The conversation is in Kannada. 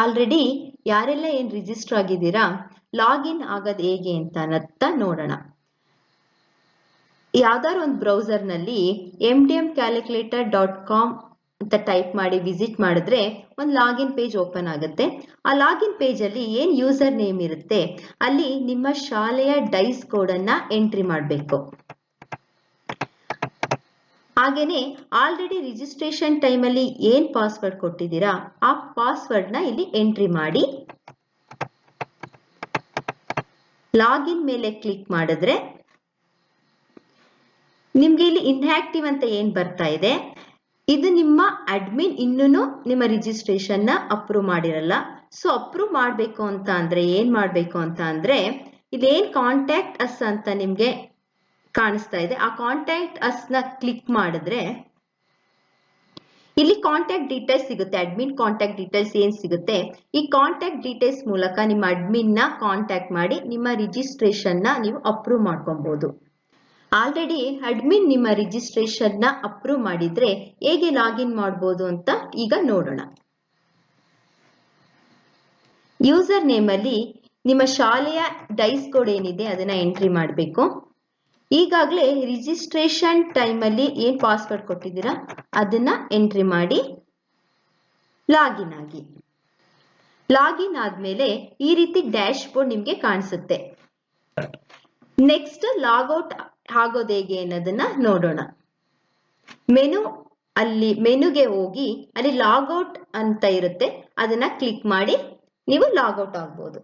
ಆಲ್ರೆಡಿ ಯಾರೆಲ್ಲ ಏನ್ ರಿಜಿಸ್ಟರ್ ಆಗಿದ್ದೀರಾ? ಲಾಗಿನ್ ಆಗೋದು ಹೇಗೆ ಅಂತ ನೋಡೋಣ. ಯಾವ್ದಾದ್ರು ಒಂದು ಬ್ರೌಸರ್ನಲ್ಲಿ M D M calculator dot com ಅಂತ ಟೈಪ್ ಮಾಡಿ ವಿಸಿಟ್ ಮಾಡಿದ್ರೆ ಒಂದು ಲಾಗಿನ್ ಪೇಜ್ ಓಪನ್ ಆಗುತ್ತೆ. ಆ ಲಾಗಿನ್ ಪೇಜಲ್ಲಿ ಏನ್ ಯೂಸರ್ ನೇಮ್ ಇರುತ್ತೆ, ಅಲ್ಲಿ ನಿಮ್ಮ ಶಾಲೆಯ ಡೈಸ್ ಕೋಡ್ ಅನ್ನ ಎಂಟ್ರಿ ಮಾಡಬೇಕು. ಹಾಗೇನೆ ಆಲ್ರೆಡಿ ರಿಜಿಸ್ಟ್ರೇಷನ್ ಟೈಮ್ ಅಲ್ಲಿ ಏನ್ ಪಾಸ್ವರ್ಡ್ ಕೊಟ್ಟಿದ್ದೀರಾ, ಆ ಪಾಸ್ವರ್ಡ್ನ ಇಲ್ಲಿ ಎಂಟ್ರಿ ಮಾಡಿ. ಲಾಗಿನ್ ಮೇಲೆ ಕ್ಲಿಕ್ ಮಾಡಿದ್ರೆ ನಿಮ್ಗೆ ಇಲ್ಲಿ ಇನ್ಆಕ್ಟಿವ್ ಅಂತ ಏನ್ ಬರ್ತಾ ಇದೆ? ಇದು ನಿಮ್ಮ ಅಡ್ಮಿನ್ ಇನ್ನೂ ನಿಮ್ಮ ರಿಜಿಸ್ಟ್ರೇಷನ್ನ ಅಪ್ರೂವ್ ಮಾಡಿರಲ್ಲ. ಸೊ ಅಪ್ರೂವ್ ಮಾಡಬೇಕು ಅಂತ ಅಂದ್ರೆ, ಏನ್ ಮಾಡ್ಬೇಕು ಅಂತ ಅಂದ್ರೆ, ಇದೇನ್ ಕಾಂಟ್ಯಾಕ್ಟ್ ಅಸ್ ಅಂತ ನಿಮ್ಗೆ ಕಾಣಿಸ್ತಾ ಇದೆ. ಆ ಕಾಂಟ್ಯಾಕ್ಟ್ ಅಸ್ನ ಕ್ಲಿಕ್ ಮಾಡಿದ್ರೆ ಇಲ್ಲಿ ಕಾಂಟ್ಯಾಕ್ಟ್ ಡೀಟೇಲ್ಸ್ ಸಿಗುತ್ತೆ ಅಡ್ಮಿನ್ ಕಾಂಟ್ಯಾಕ್ಟ್ ಡೀಟೇಲ್ಸ್ ಏನ್ ಸಿಗುತ್ತೆ? ಈ ಕಾಂಟ್ಯಾಕ್ಟ್ ಡೀಟೇಲ್ಸ್ ಮೂಲಕ ನಿಮ್ಮ ಅಡ್ಮಿನ್ನ ಕಾಂಟ್ಯಾಕ್ಟ್ ಮಾಡಿ, ನಿಮ್ಮ ರಿಜಿಸ್ಟ್ರೇಷನ್ನ ನೀವು ಅಪ್ರೂವ್ ಮಾಡ್ಕೊಬಹುದು ಆಲ್ರೆಡಿ ಅಡ್ಮಿನ್ ನಿಮ್ಮ ರಿಜಿಸ್ಟ್ರೇಷನ್ನ ಅಪ್ರೂವ್ ಮಾಡಿದ್ರೆ ಹೇಗೆ ಲಾಗಿನ್ ಮಾಡಬಹುದು ಅಂತ ಈಗ ನೋಡೋಣ. ಯೂಸರ್ ನೇಮ್ ಅಲ್ಲಿ ನಿಮ್ಮ ಶಾಲೆಯ ಡೈಸ್ ಕೋಡ್ ಏನಿದೆ, ಅದನ್ನ ಎಂಟ್ರಿ ಮಾಡಬೇಕು. ಈಗಾಗಲೇ ರಿಜಿಸ್ಟ್ರೇಷನ್ ಟೈಮ್ ಅಲ್ಲಿ ಏನ್ ಪಾಸ್ವರ್ಡ್ ಕೊಟ್ಟಿದ್ದೀರಾ? ಅದನ್ನ ಎಂಟ್ರಿ ಮಾಡಿ ಲಾಗಿನ್ ಆಗಿ. ಲಾಗಿನ್ ಆದ್ಮೇಲೆ ಈ ರೀತಿ ಡ್ಯಾಶ್ ಬೋರ್ಡ್ ನಿಮ್ಗೆ ಕಾಣಿಸುತ್ತೆ. ನೆಕ್ಸ್ಟ್ ಲಾಗೌಟ್ ಆಗೋದು ಹೇಗೆ ಅನ್ನೋದನ್ನ ನೋಡೋಣ. ಮೆನು ಅಲ್ಲಿ ಮೆನುಗೆ ಹೋಗಿ ಅಲ್ಲಿ ಲಾಗೌಟ್ ಅಂತ ಇರುತ್ತೆ. ಅದನ್ನ ಕ್ಲಿಕ್ ಮಾಡಿ, ನೀವು ಲಾಗೌಟ್ ಆಗ್ಬೋದು.